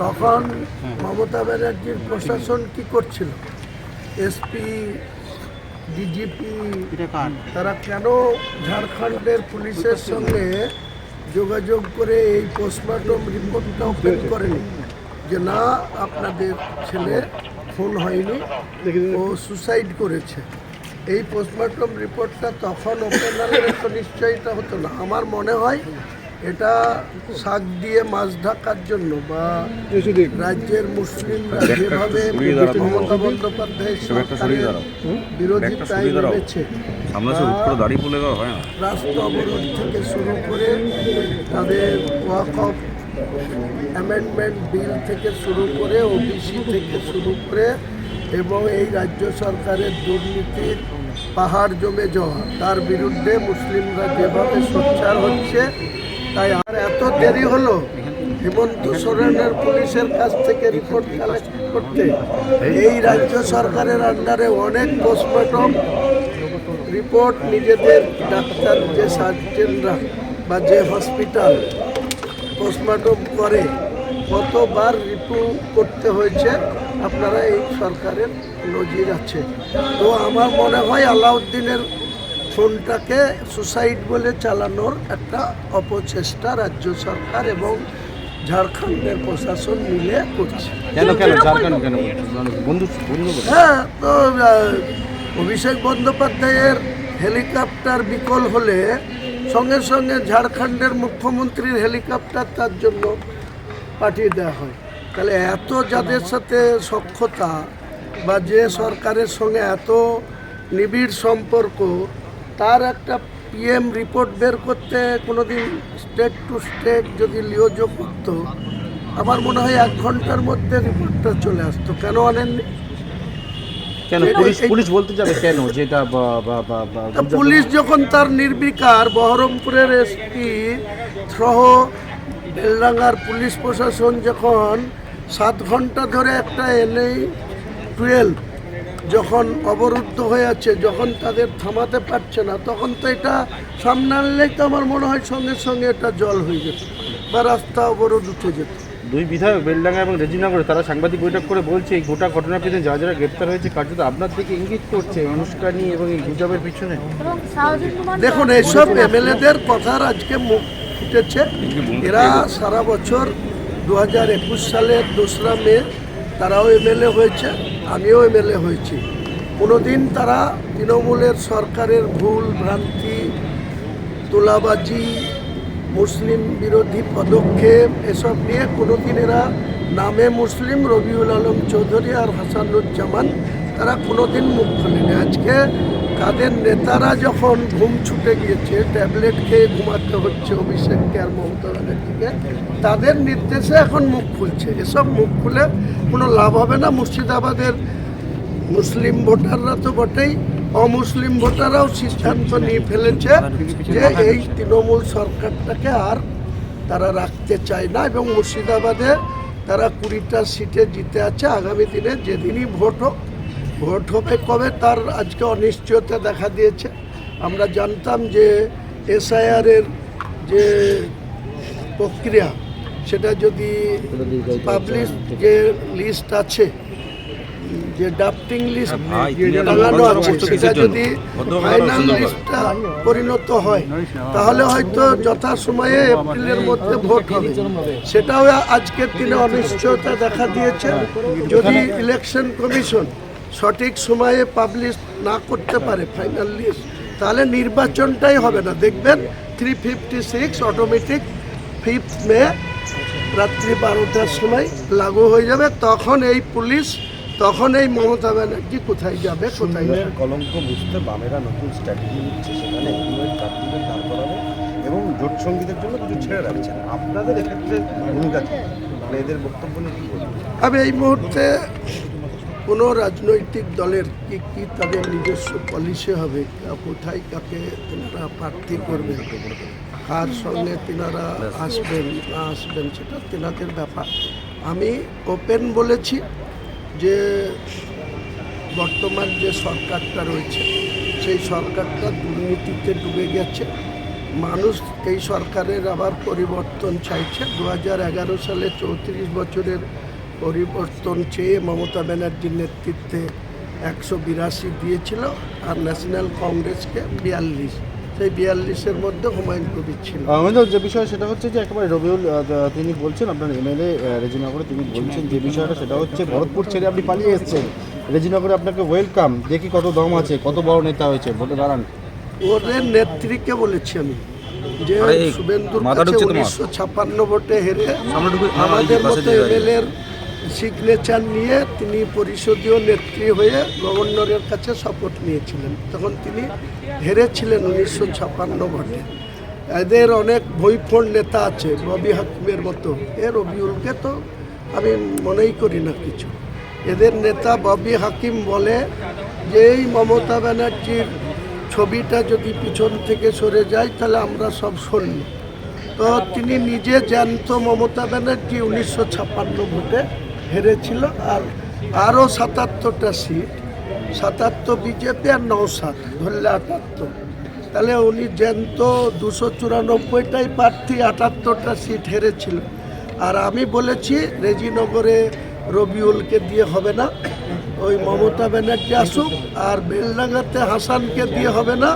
তখন মমতা ব্যানার্জির প্রশাসন কি করছিল? এসপি ডিজিপি তারা কেন ঝাড়খণ্ডের পুলিশের সঙ্গে যোগাযোগ করে এই পোস্টমর্টম রিপোর্টটা ওপেন করেনি? যে না আপনাদের ছেলে খুন হয়নি ও সুসাইড করেছে। এই পোস্টমর্টম রিপোর্টটা তখন ওপেন হলে নিশ্চয়ই হতো না। আমার মনে হয় এটা শাক দিয়ে মাছ ঢাকার জন্য বা রাজ্যের মুসলিমরা যেভাবে মমতা বন্দ্যোপাধ্যায়ের সরকারের বিরোধিতায় নেমেছে হয় রাষ্ট্র অবরোধ থেকে শুরু করে তাদের ওয়াক অফ অ্যামেন্ডমেন্ট বিল থেকে শুরু করে ওবিসি থেকে শুরু করে এবং এই রাজ্য সরকারের দুর্নীতির পাহাড় জমে যাওয়া তার বিরুদ্ধে মুসলিমরা যেভাবে সোচ্চার হচ্ছে তাই আর এত দেরি হলো? হেমন্ত সোরেনের পুলিশের কাছ থেকে রিপোর্ট কালেক্ট করতে। এই রাজ্য সরকারের আন্ডারে অনেক পোস্টমর্টম রিপোর্ট নিজেদের ডাক্তার, যে সার্জেনরা বা যে হসপিটাল পোস্টমর্টম করে, কতবার রিপু করতে হয়েছে, আপনারা এই সরকারের নজির আছে। তো আমার মনে হয় আলাউদ্দিনের ফোনটাকে সুসাইড বলে চালানোর একটা অপচেষ্টা রাজ্য সরকার এবং ঝাড়খণ্ডের প্রশাসন মিলে করছে। কেন কেন? ঝাড়খণ্ড কেন? বন্ধু বন্ধু হ্যাঁ তো অভিষেক বন্দ্যোপাধ্যায়ের হেলিকপ্টার বিকল হলে সঙ্গে সঙ্গে ঝাড়খণ্ডের মুখ্যমন্ত্রীর হেলিকপ্টার তার জন্য পাঠিয়ে দেওয়া হয়। তাহলে এত যাদের সাথে সক্ষতা বা যে সরকারের সঙ্গে এত নিবিড় সম্পর্ক তার একটা পিএম রিপোর্ট বের করতে কোনো দিন স্টেট টু স্টেট যদি লিওজো করতো আমার মনে হয় এক ঘণ্টার মধ্যে রিপোর্টটা চলে আসতো। কেন আনেননি? কেন? পুলিশ পুলিশ বলতে যাবে কেন যেটা পুলিশ যখন তার নির্বিকার বহরমপুরের এসপি সহ বেলডাঙ্গার পুলিশ প্রশাসন যখন সাত ঘণ্টা ধরে একটা এনএই টুয়েলভ যখন অবরুদ্ধ হয়ে আছে যখন তাদের থামাতে পারছে না তখন তো এটা সামনে আনলেই তো আমার মনে হয় সঙ্গে সঙ্গে এটা জল হয়ে যেত বা রাস্তা অবরোধ উঠে যেত। দুই বিধায়ক বেলডাঙ্গা এবং রেজিনগরে তারা সাংবাদিক বৈঠক করে বলছে এই গোটা ঘটনার পিছনে যারা যারা গ্রেপ্তার হয়েছে কার্যত আপনার দিকে ইঙ্গিত করছে অনুষ্ঠানী এবং এই গুজবের পিছনে। দেখুন এইসব এমএলএদের কথার আজকে মুখ ফুটেছে। এরা সারা বছর দু হাজার একুশ সালের দোসরা মে তারাও এমএলএ হয়েছে। আমিও এমএলএ হয়েছি। কোনোদিন তারা তৃণমূলের সরকারের ভুল, ভ্রান্তি, তোলাবাজি, মুসলিম বিরোধী পদক্ষেপ এসব নিয়ে কোনো দিন এরা নামে মুসলিম রবিউল আলম চৌধুরী আর হাসানুজ্জামান তারা কোনোদিন মুখ খোলেনি। আজকে তাদের নেতারা যখন ঘুম ছুটে গিয়েছে, ট্যাবলেট খেয়ে ঘুমাতে হচ্ছে অভিষেককে আর মমতা ব্যানার্জিকে, তাদের নির্দেশে এখন মুখ খুলছে। এসব মুখ খুলে কোনো লাভ হবে না। মুর্শিদাবাদের মুসলিম ভোটাররা তো বটেই, অমুসলিম ভোটাররাও সিদ্ধান্ত নিয়ে ফেলেছে যে এই তৃণমূল সরকারটাকে আর তারা রাখতে চায় না এবং মুর্শিদাবাদে তারা কুড়িটা সিটে জিতে আছে। আগামী দিনে যেদিনই ভোট হোক ভোট হবে কবে তার আজকে অনিশ্চয়তা দেখা দিয়েছে। আমরা জানতাম যে এসআইআরের যে প্রক্রিয়া সেটা যদি পাবলিশ যে লিস্ট আছে যে ড্রাফটিং লিস্ট একটা টাঙানো আছে সেটা যদি ফাইনাল লিস্টটা পরিণত হয় তাহলে হয়তো যথাসময়ে এপ্রিলের মধ্যে ভোট হবে। সেটাও আজকের দিনে অনিশ্চয়তা দেখা দিয়েছে। যদি ইলেকশন কমিশন সঠিক সময়ে পাবলিশ না করতে পারে ফাইনাল লিস্ট তাহলে নির্বাচনটাই হবে না। দেখবেন three fifty six automatic fifth May রাত্রি বারোটার সময় লাগু হয়ে যাবে। তখন এই পুলিশ তখন এই মমতা ব্যানার্জি কোথায় যাবে কোথায় কলঙ্ক বুঝতে বামেরা নতুন স্ট্র্যাটেজি নিচ্ছে সেখানে দাঁড় করাবে এবং জোট সঙ্গীদের জন্য কিছু ছেড়ে রাখছেন আপনাদের এক্ষেত্রে ভূমিকা মানে এদের বক্তব্য নিয়ে কি আমি এই মুহূর্তে কোনো রাজনৈতিক দলের কি কি তাদের নিজস্ব পলিসি হবে? কোথায় কাকে তেনারা প্রার্থী করবেন কার সঙ্গে তেনারা আসবেন, না আসবেন সেটা তেনাদের ব্যাপার। আমি ওপেন বলেছি যে বর্তমান যে সরকারটা রয়েছে, সেই সরকারটা দুর্নীতিতে ডুবে গেছে। মানুষ এই সরকারের আবার পরিবর্তন চাইছে। দু সালে চৌত্রিশ বছরের পরিবর্তন চেয়ে মমতা ব্যানার্জির নেতৃত্বে একশো বিরাশি দিয়েছিল আর ন্যাশনাল কংগ্রেসকে বিয়াল্লিশ। সেই বিয়াল্লিশের মধ্যে হুমায়ুন কবির ছিল। আমাদের যে বিষয় সেটা হচ্ছে যে একেবারে রবিউল তিনি বলছেন আপনার এমএলএ রেজিনগরে তিনি বলছেন যে বিষয়টা সেটা হচ্ছে ভরতপুর ছেড়ে আপনি পালিয়ে এসেছেন। রেজিনগরে আপনাকে ওয়েলকাম দেখি কত দম আছে কত বড় নেতা হয়েছে ভোটে দাঁড়ান। ওদের নেত্রীকে বলেছি আমি যে কাছে উনিশশো ছাপ্পান্ন ভোটে হেরে আমাদের মতো এমএলএর সিগনেচার নিয়ে তিনি পরিষদীয় নেত্রী হয়ে গভর্নরের কাছে শপথ নিয়েছিলেন। তখন তিনি হেরেছিলেন উনিশশো ছাপ্পান্ন ভোটে। এদের অনেক বইফোন নেতা আছে রবি হাকিমের মতো। এ রবিউলকে তো আমি মনেই করি না কিছু। এদের নেতা ববি হাকিম বলে যে, এই মমতা ব্যানার্জির ছবিটা যদি পিছন থেকে সরে যায়, তাহলে আমরা সব সৈন্য। তো তিনি নিজে জ্যান্ত মমতা ব্যানার্জি উনিশশো ছাপ্পান্ন ভোটে হেরেছিল আর আরও সাতাত্তরটা সিট সাতাত্তর বিজেপি আর নৌসাত ধরলে আটাত্তর। তাহলে উনি জ্যান্ত দুশো চুরানব্বইটাই প্রার্থী, আটাত্তরটা সিট হেরেছিল। আর আমি বলেছি, রেজিনগরে রবিউলকে দিয়ে হবে না, ওই মমতা ব্যানার্জি আসুক আর বেলডাঙ্গাতে হাসানকে দিয়ে হবে না,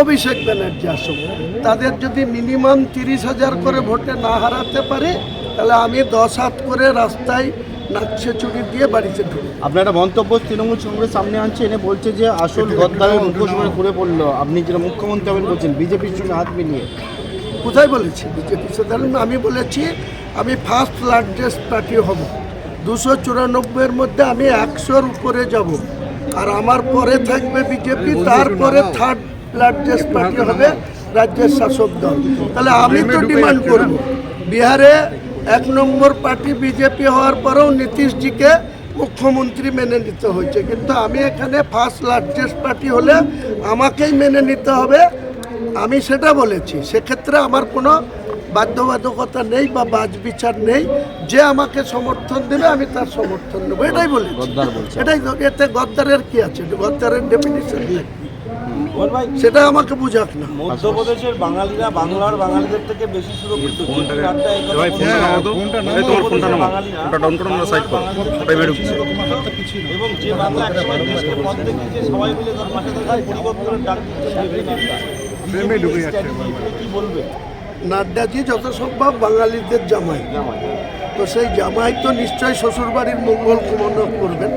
অভিষেক ব্যানার্জি আসুক। তাদের যদি মিনিমাম তিরিশ হাজার করে ভোটে না হারাতে পারে, তাহলে আমি দশ হাত করে রাস্তায় নাচছে চুরি দিয়ে বাড়িতে ঢুকবো আপনার একটা মন্তব্য তৃণমূল কংগ্রেস সামনে আনছে এনে বলছে যে আসল গদ্দারের মুখোশ ঘুরে পড়ল। আপনি যেটা মুখ্যমন্ত্রী হবেন বলছেন বিজেপির সঙ্গে হাত মিলিয়ে। কোথায় বলেছি? বিজেপি সাধারণ আমি বলেছি আমি ফার্স্ট লার্জেস্ট পার্টি হব। দুশো চুরানব্বইয়ের মধ্যে আমি একশোর উপরে যাব। আর আমার পরে থাকবে বিজেপি তারপরে থার্ড লার্জেস্ট পার্টি হবে রাজ্যের শাসক দল। তাহলে আমি তো ডিমান্ড করব। বিহারে এক নম্বর পার্টি বিজেপি হওয়ার পরেও নীতিশজিকে মুখ্যমন্ত্রী মেনে নিতে হয়েছে। কিন্তু আমি এখানে ফার্স্ট লার্জেস্ট পার্টি হলে আমাকেই মেনে নিতে হবে। আমি সেটা বলেছি। সেক্ষেত্রে আমার কোনো বাধ্যবাধকতা নেই বা বাজ বিচার নেই। যে আমাকে সমর্থন দেবে আমি তার সমর্থন নেব। এটাই বলছে। এটাই এতে গদ্দারের কি আছে? গদ্দারের ডেফিনিশন সেটা আমাকে বুঝাক না। মধ্যপ্রদেশের বাঙালিরা বাংলার বাঙালিদের থেকে বেশি সুরক্ষিত। এবং যে বাংলা একসময় দেশকে পথ দেখিয়েছে সবাই মিলে তার পাশে পরিবর্তনের ডাক দিচ্ছে কি বলবে? নাড্ডাজি যত সম্ভব বাঙালিদের জামাই। তো সেই জামাই তো নিশ্চয়ই শ্বশুরবাড়ির মঙ্গল কামনা করবেন।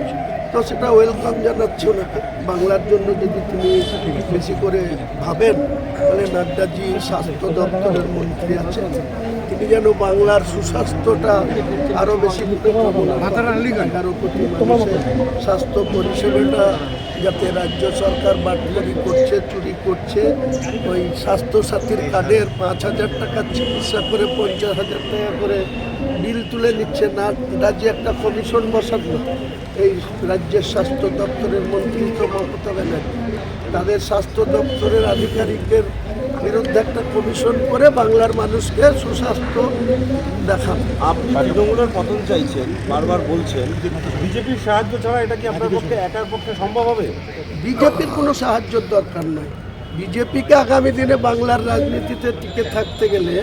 তো সেটা ওয়েলকাম জানাচ্ছি ওনাকে। বাংলার জন্য যদি তিনি বেশি করে ভাবেন তাহলে নাড্ডাজি স্বাস্থ্য দপ্তরের মন্ত্রী আছেন। তিনি যেন বাংলার সুস্বাস্থ্যটা আরও বেশি আরও প্রতি মানুষের স্বাস্থ্য পরিষেবাটা যাতে রাজ্য সরকার বাটলারি করছে, চুরি করছে, ওই স্বাস্থ্যসাথীর কার্ডের পাঁচ হাজার টাকা চিকিৎসা করে, পঞ্চাশ হাজার টাকা করে বিল তুলে নিচ্ছে। না, রাজ্যে একটা কমিশন বসানো এই রাজ্যের স্বাস্থ্য দপ্তরের মন্ত্রী তো মমতা ব্যানার্জি তাদের স্বাস্থ্য দপ্তরের আধিকারিকদের বিরুদ্ধে একটা কমিশন করে বাংলার মানুষকে সুস্বাস্থ্য দেখানো আপনি তৃণমূলের পতন চাইছেন বারবার বলছেন। বিজেপির সাহায্য ছাড়া এটা কি আপনার পক্ষে একার পক্ষে সম্ভব হবে? বিজেপির কোনো সাহায্যের দরকার নয় বিজেপিকে আগামী দিনে বাংলার রাজনীতিতে টিকে থাকতে গেলে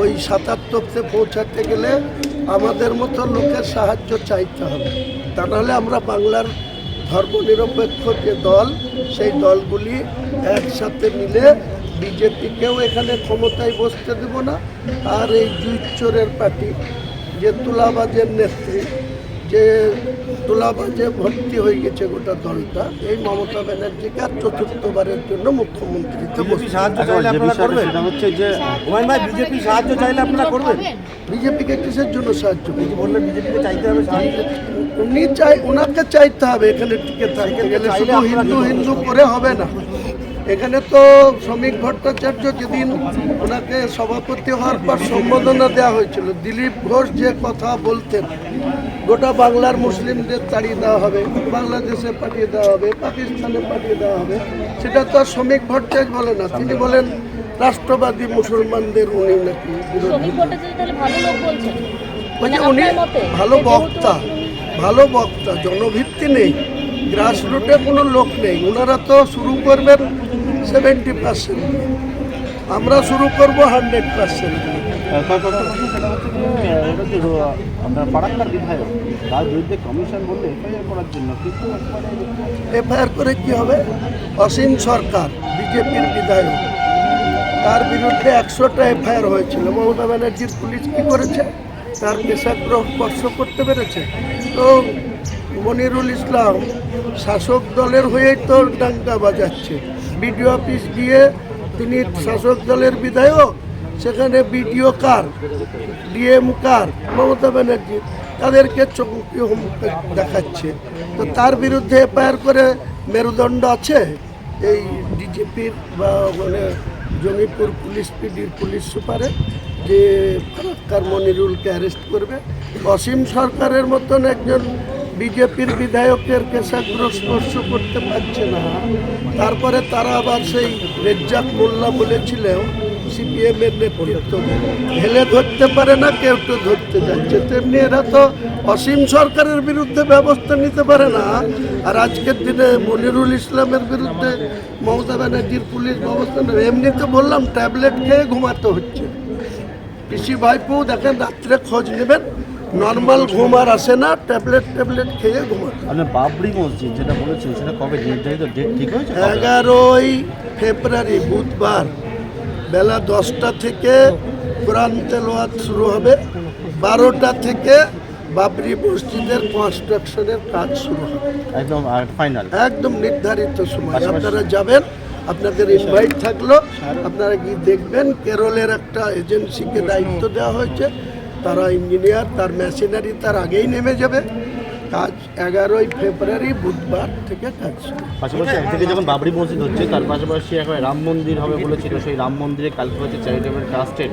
ওই সাতাত্তরতে পৌঁছাতে গেলে আমাদের মতো লোকের সাহায্য চাইতে হবে। তা নাহলে আমরা বাংলার ধর্মনিরপেক্ষ যে দল সেই দলগুলি একসাথে মিলে বিজেপিকেও এখানে ক্ষমতায় বসতে দেব না। আর এই জুইচোরের পার্টি যে তুলাবাজের নেত্রী যে তুলাবাজে ভর্তি হয়ে গেছে গোটা দলটা এই মমতা ব্যানার্জিকে আর চতুর্থবারের জন্য মুখ্যমন্ত্রীতে সাহায্য চাইলে আপনারা করবেন? হচ্ছে যে হুমায়ুন ভাই বিজেপি সাহায্য চাইলে আপনারা করবেন? বিজেপিকে কিসের জন্য সাহায্য করবে? বললেন বিজেপিকে চাইতে হবে সাহায্য উনি চাই ওনাকে চাইতে হবে এখানে টিকে থাকতে গেলে শুধু হিন্দু হিন্দু করে হবে না। এখানে তো শ্রমিক ভট্টাচার্য যেদিন ওনাকে সভাপতি হওয়ার পর সম্বোধনা দেওয়া হয়েছিল দিলীপ ঘোষ যে কথা বলতেন গোটা বাংলার মুসলিমদের তাড়িয়ে দেওয়া হবে বাংলাদেশে পাঠিয়ে দেওয়া হবে পাকিস্তানে পাঠিয়ে দেওয়া হবে সেটা তো আর শ্রমিক ভট্টাচার্য বলে না তিনি বলেন রাষ্ট্রবাদী মুসলমানদের উনি নাকি মানে উনি ভালো বক্তা ভালো বক্তা জনভিত্তি নেই গ্রাসরুটে কোনো লোক নেই ওনারা তো শুরু করবেন সেভেন্টি পার্সেন্ট আমরা শুরু করব হান্ড্রেড পার্সেন্ট এফআইআর করে কি হবে? অসীম সরকার, বিজেপির বিধায়ক। তার বিরুদ্ধে একশোটা এফআইআর হয়েছিল। মমতা ব্যানার্জির পুলিশ কি করেছে? তার পেশাগ্রহ স্পর্শ করতে পেরেছে। তো মনিরুল ইসলাম শাসক দলের হয়েই তো ডাঙ্কা বাজাচ্ছে। বিডিও অফিস গিয়ে তিনি শাসক দলের বিধায়ক, সেখানে বিডিও কার, ডিএম কার, মমতা ব্যানার্জি, তাদেরকে চমকি হুমকি দেখাচ্ছে। তো তার বিরুদ্ধে এফআইআর করে মেরুদণ্ড আছে? এই ডিজিপির বা মানে জঙ্গিপুর পুলিশ পিডির পুলিশ সুপারে যে ফারাক্কার মনিরুলকে অ্যারেস্ট করবে। অসীম সরকারের মতন একজন বিজেপির বিধায়কের কেশাগ্র স্পর্শ করতে পারছে না। তারপরে তারা আবার সেই রেজ্জাক মোল্লা বলেছিলেন সিপিএম এর নেতৃত্ব হেলে ধরতে পারে না, কেউ তো ধরতে যাচ্ছে। তেমনি এরা তো অসীম সরকারের বিরুদ্ধে ব্যবস্থা নিতে পারে না। আর আজকের দিনে মনিরুল ইসলামের বিরুদ্ধে মমতা ব্যানার্জির পুলিশ ব্যবস্থা নেবে। এমনিতে বললাম, ট্যাবলেট খেয়ে ঘুমাতে হচ্ছে। পিসি ভাইপো দেখেন, রাত্রে খোঁজ নেবেন নর্মাল ঘুম আর আসে না ট্যাবলেট ট্যাবলেট খেয়ে ঘুমাতে আপনার বাবরি মসজিদ যেটা বলেছেন সেটা কবে নির্ধারিত ডেট ঠিক হয়েছে? এগারোই ফেব্রুয়ারি বুধবার। বেলা দশটা থেকে কোরআন তেলোয়াত শুরু হবে। বারোটা থেকে বাবরি মসজিদের কনস্ট্রাকশনের কাজ শুরু হবে। একদম ফাইনাল একদম নির্ধারিত সময়। আপনারা যাবেন আপনাদের ইনভাইট থাকল আপনারা গিয়ে দেখবেন। কেরলের একটা এজেন্সিকে দায়িত্ব দেওয়া হয়েছে। তারা ইঞ্জিনিয়ার, তার মেশিনারি তার আগেই নেমে যাবে। কাজ এগারোই ফেব্রুয়ারি বুধবার থেকে কাজ পাশাপাশি একদিকে যখন বাবরি মসজিদ হচ্ছে, তার পাশাপাশি এখন রাম মন্দির হবে বলেছিল। সেই রাম মন্দিরে কালকে হচ্ছে চ্যারিটেবল ট্রাস্টের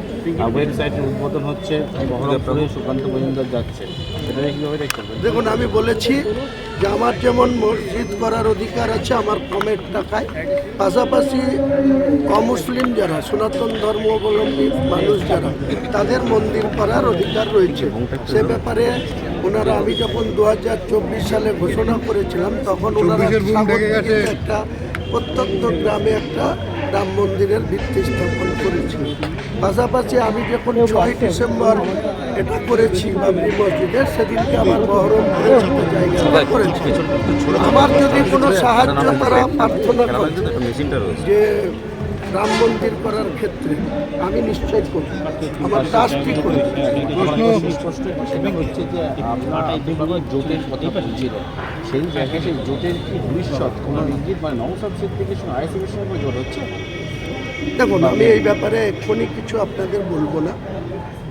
ওয়েবসাইটের উদ্বোধন হচ্ছে। সুকান্ত মজুমদার যাচ্ছে দেখুন আমি বলেছি যে আমার যেমন মসজিদ করার অধিকার আছে আমার কমের টাকায়। পাশাপাশি অমুসলিম যারা সনাতন ধর্মাবলম্বী মানুষ যারা তাদের মন্দির করার অধিকার রয়েছে। সে ব্যাপারে ওনারা আমি যখন দু হাজার চব্বিশ সালে ঘোষণা করেছিলাম তখন ওনারা একটা প্রত্যন্ত গ্রামে একটা রাম মন্দিরের ভিত্তি স্থাপন করেছি। পাশাপাশি আমি যখন ছয় ডিসেম্বর এটা করেছি বাবরি মসজিদের সেদিনকে আমার মহরম জায়গা করেছি। আমার যদি কোনো সাহায্য তারা প্রার্থনা করে যে রাম মন্দির করার ক্ষেত্রে আমি নিশ্চয় করব। আমার কাজটি করি স্পষ্ট সেটা হচ্ছে যে আপনার আপনি জোটের কথা বুঝিয়ে সেই জায়গায় সেই জোটের কি ভবিষ্যৎ? কোনো ইঙ্গিত মানে নবসাদ সিদ্দিকের সঙ্গে আইসিবির সঙ্গে জোট হচ্ছে? দেখুন আমি এই ব্যাপারে এক্ষুনি কিছু আপনাদের বলব না।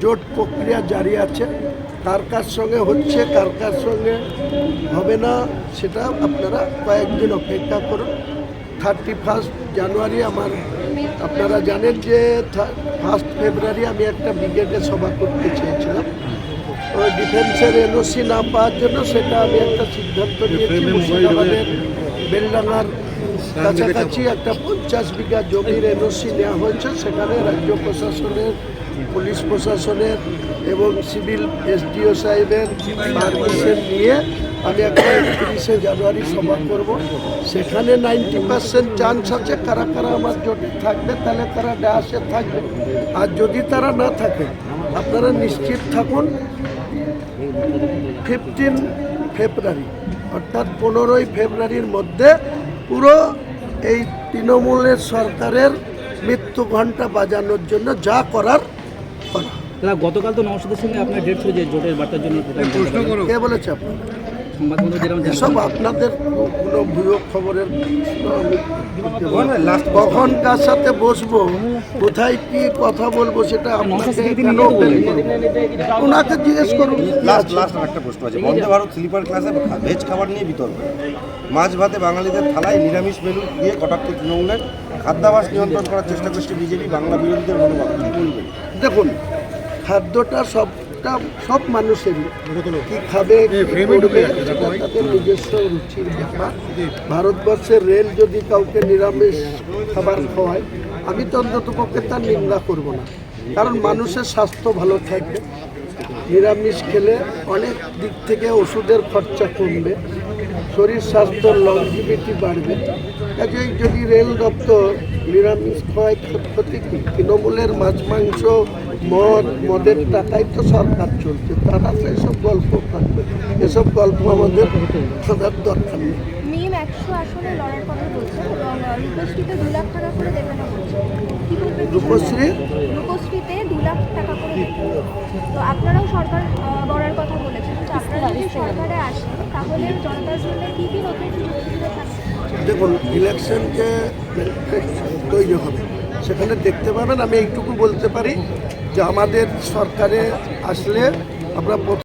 জোট প্রক্রিয়া জারি আছে। কার কার সঙ্গে হচ্ছে কার কার সঙ্গে হবে না সেটা আপনারা কয়েকদিন অপেক্ষা করুন। থার্টি ফার্স্ট জানুয়ারি আমার আপনারা জানেন যে ফার্স্ট ফেব্রুয়ারি আমি একটা ব্রিগেডে সভা করতে চেয়েছিলাম। ওই ডিফেন্সের এনওসি না পাওয়ার জন্য সেটা আমি একটা সিদ্ধান্ত নিয়েছি। মুর্শিদাবাদের বেলডাঙ্গার কাছাকাছি একটা পঞ্চাশ বিঘা জমির এনওসি নেওয়া হয়েছে। সেখানে রাজ্য প্রশাসনের পুলিশ প্রশাসনের এবং সিভিল এসডিও সাহেবের পারমিশন নিয়ে আমি একটা একত্রিশে জানুয়ারি সভা করব। সেখানে নাইনটি পার্সেন্ট চান্স আছে কারা কারা আমার জোটে থাকবে তাহলে তারা ড্যাশে থাকবে। আর যদি তারা না থাকে আপনারা নিশ্চিত থাকুন ফিফটিন ফেব্রুয়ারি অর্থাৎ পনেরোই ফেব্রুয়ারির মধ্যে পুরো এই তৃণমূলের সরকারের মৃত্যু ঘণ্টা বাজানোর জন্য যা করার করা। গতকাল তো নওশাদের সঙ্গে আপনার ডেট ছিল যে জোটের বার্তার জন্য কে বলেছে আপনার? সংবাদ এসব আপনাদের কোনো ভুয়ো খবরের সাথে বসবো কোথায় কি কথা বলব সেটা আপনাকে কেন ওনাকে জিজ্ঞেস করুন। লাস্ট লাস্ট একটা প্রশ্ন আছে। ভারত স্লিপার ক্লাসে ভেজ খাবার নিয়ে বিতর্ক। মাছ ভাতে বাঙালিদের থালায় নিরামিষ মেনু দিয়ে কটাক্ষ তৃণমূলের খাদ্যাভাস নিয়ন্ত্রণ করার চেষ্টা করছে বিজেপি বাংলা বিরোধীদের মনোভাব। দেখুন খাদ্যটা সবটা সব মানুষেরই কি খাবে তাদের নিজস্ব রুচির ব্যাপার। ভারতবর্ষের রেল যদি কাউকে নিরামিষ খাবার খাওয়ায় আমি তো অন্তত পক্ষে তার নিন্দা করব না। কারণ মানুষের স্বাস্থ্য ভালো থাকবে। নিরামিষ খেলে অনেক দিক থেকে ওষুধের খরচা কমবে। শরীর স্বাস্থ্যর লংজিভিটি বাড়বে। কাজেই যদি রেল দপ্তর নিরামিষ খাওয়ায় ক্ষ- ক্ষতি কি? তৃণমূলের মাছ মাংস মদ মদের টাকায় তো সরকার চলছে তারা তো এসব গল্প থাকবে এসব গল্প আমাদের শোনার দরকার নেই। রূপশ্রী? রূপশ্রীতে দু লাখ টাকা করে তো আপনারাও সরকার গড়ার কথা বলেছেন তো আপনারা যদি সরকারে আসেন দেখুন, ইলেকশনকে তৈরি হবে। সেখানে দেখতে পাবেন, আমি এইটুকু বলতে পারি যে আমাদের সরকারে আসলে আমরা